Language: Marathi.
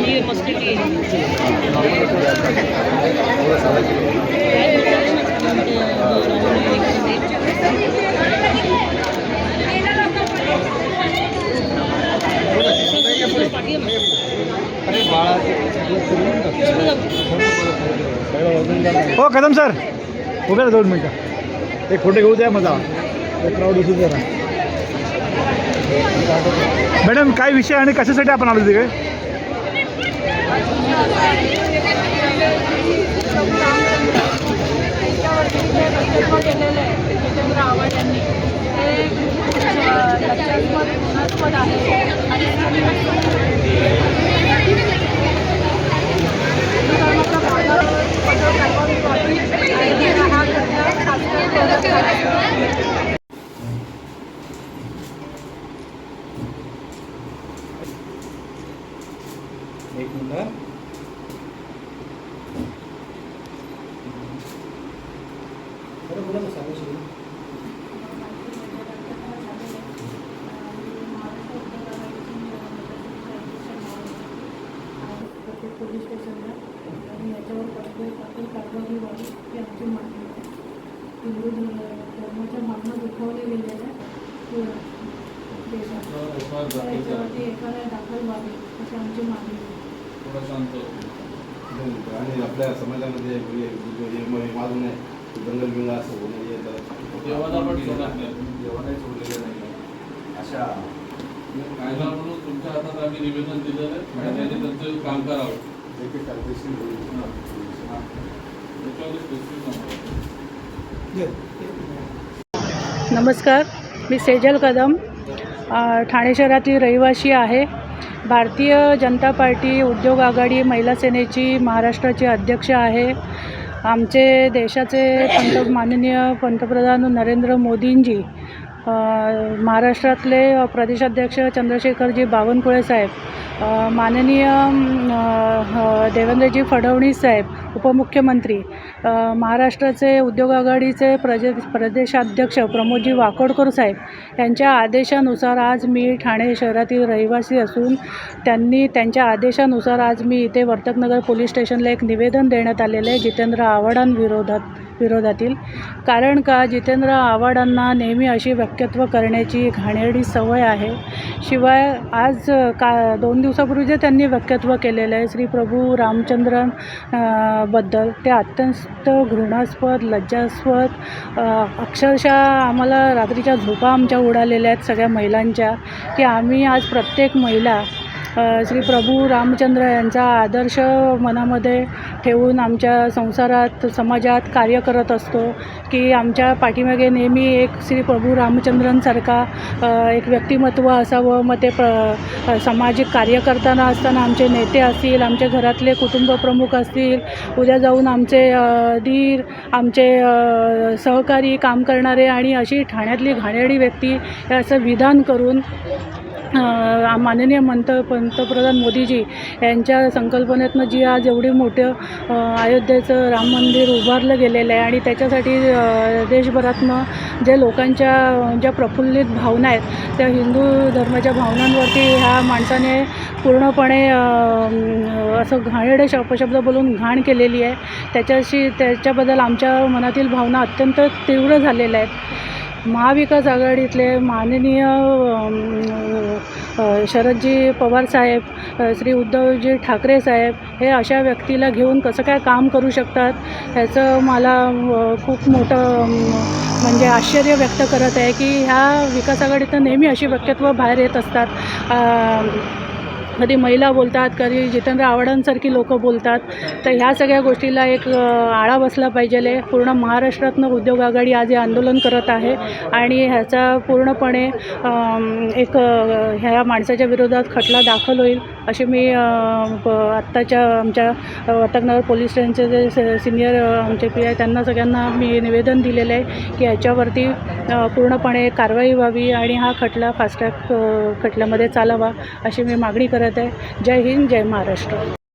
मी मस्ती हो कदम सर. उभे राहा दोन मिनटं. एक फोटो घेऊ द्या माझा एक क्राऊड दिसू जरा. मॅडम काय विषय आणि कशासाठी आपण आलो तिकडे? केलेलं आहे. जितेंद्र आव्हाड यांनी ते आहे? आणि प्रत्येक पोलीस स्टेशनला आणि याच्यावर कठोर कठोर कारवाई व्हावी ही आमची मागणी आहे हिंदू धर्म- धर्माच्या भावना दुखावल्या गेलेल्या देशात याच्यावरती एखादा दाखल व्हावी अशी आमची मागणी आहे आणि आपल्या समाजामध्ये हे वाद नये दंगल बिंगल असं होऊ नये तर देवाला पण सोडत नाही. देवालाही सोडलेलं नाही. अशा कायदा म्हणून तुमच्या हातात आम्ही निवेदन दिलेलं आहे आणि त्याने त्यांचं काम करावं. जे काही कायदेशीर होईल. त्याच्यावर specific नंबर आहे. नमस्कार मी सेजल कदम अ, ठाणे शहरातील रहिवासी आहे. भारतीय जनता पार्टी उद्योग आघाडी महिला सेनेची महाराष्ट्राची अध्यक्ष आहे. आमचे देशाचे पंत माननीय पंतप्रधान नरेंद्र मोदींजी महाराष्ट्रातले प्रदेशाध्यक्ष चंद्रशेखरजी बावनकुळे साहेब माननीय देवेंद्रजी फडणवीस साहेब उपमुख्यमंत्री महाराष्ट्राचे उद्योग आघाडीचे प्रजे प्रदेशाध्यक्ष प्रमोदजी वाकोडकर साहेब यांच्या आदेशानुसार आज मी ठाणे शहरातील रहिवासी असून त्यांनी त्यांच्या आदेशानुसार आज मी इथे वर्तकनगर पोलीस स्टेशनला एक निवेदन देण्यात आलेलं आहे जितेंद्र आव्हाडांविरोधात. विरोधातील. कारण का जितेंद्र आव्हाडांना नेहमी अशी व्यक्तित्व करण्याची घाणेरडी सवय आहे. शिवाय आज का दोन दिवसापूर्वी जे त्यांनी व्यक्तित्व केलेलं आहे श्री प्रभू रामचंद्रनबद्दल ते अत्यंत घृणास्पद लज्जास्पद अक्षरशः आम्हाला रात्रीच्या झोपा आमच्या उडालेल्या आहेत सगळ्या महिलांच्या की आम्ही आज प्रत्येक महिला श्री प्रभू रामचंद्र यांचा आदर्श मनामध्ये ठेवून आमच्या संसारात समाजात कार्य करत असतो की आमच्या पाठीमागे नेहमी एक श्री प्रभू रामचंद्रांसारखा एक व्यक्तिमत्व असावं. मग ते प्र सामाजिक कार्य करताना असताना आमचे नेते असतील आमच्या घरातले कुटुंब प्रमुख असतील उद्या जाऊन आमचे धीर आमचे सहकारी काम करणारे आणि अशी ठाण्यातली घाणेरडी व्यक्ती हे असं विधान करून माननीय मंत पंतप्रधान मोदीजी यांच्या संकल्पनेतनं जी आज एवढी मोठं अयोध्येचं राम मंदिर उभारलं गेलेलं आहे आणि त्याच्यासाठी देशभरातनं जे लोकांच्या ज्या प्रफुल्लित भावना आहेत त्या हिंदू धर्माच्या भावनांवरती ह्या माणसाने पूर्णपणे असं असं घाणेरडे शपशब्द बोलून घाण केलेली आहे. त्याच्याशी त्याच्याबद्दल आमच्या मनातील भावना अत्यंत तीव्र झालेल्या आहेत. महाविकास आघाडीतले माननीय शरदजी पवार साहेब श्री उद्धवजी ठाकरे साहेब हे अशा व्यक्तीला घेऊन कसं काय काम करू शकतात ह्याचं मला खूप मोठं म्हणजे आश्चर्य व्यक्त करत आहे की ह्या विकास आघाडीतनं नेहमी अशी व्यक्तित्व बाहेर येत असतात. कधी महिला बोलतात कधी जितेंद्र आव्हाडांसारखी लोक बोलतात. तर ह्या सगळ्या गोष्टीला एक आळा बसला पाहिजे पूर्ण महाराष्ट्रातनं उद्योग आघाडी आज हे आंदोलन करत आहे आणि ह्याचा पूर्णपणे एक ह्या माणसाच्या विरोधात खटला दाखल होईल. असे मी प- आत्ताच्या आमच्या वातकनगर पोलीस स्टेशनचे जे सिनियर आमचे पी आय त्यांना सगळ्यांना मी निवेदन दिलेलं आहे की याच्यावरती पूर्णपणे कारवाई व्हावी आणि हा खटला फास्ट्रॅक खटल्यामध्ये चालावा अशी मी मागणी करत आहे. जय हिंद जय महाराष्ट्र.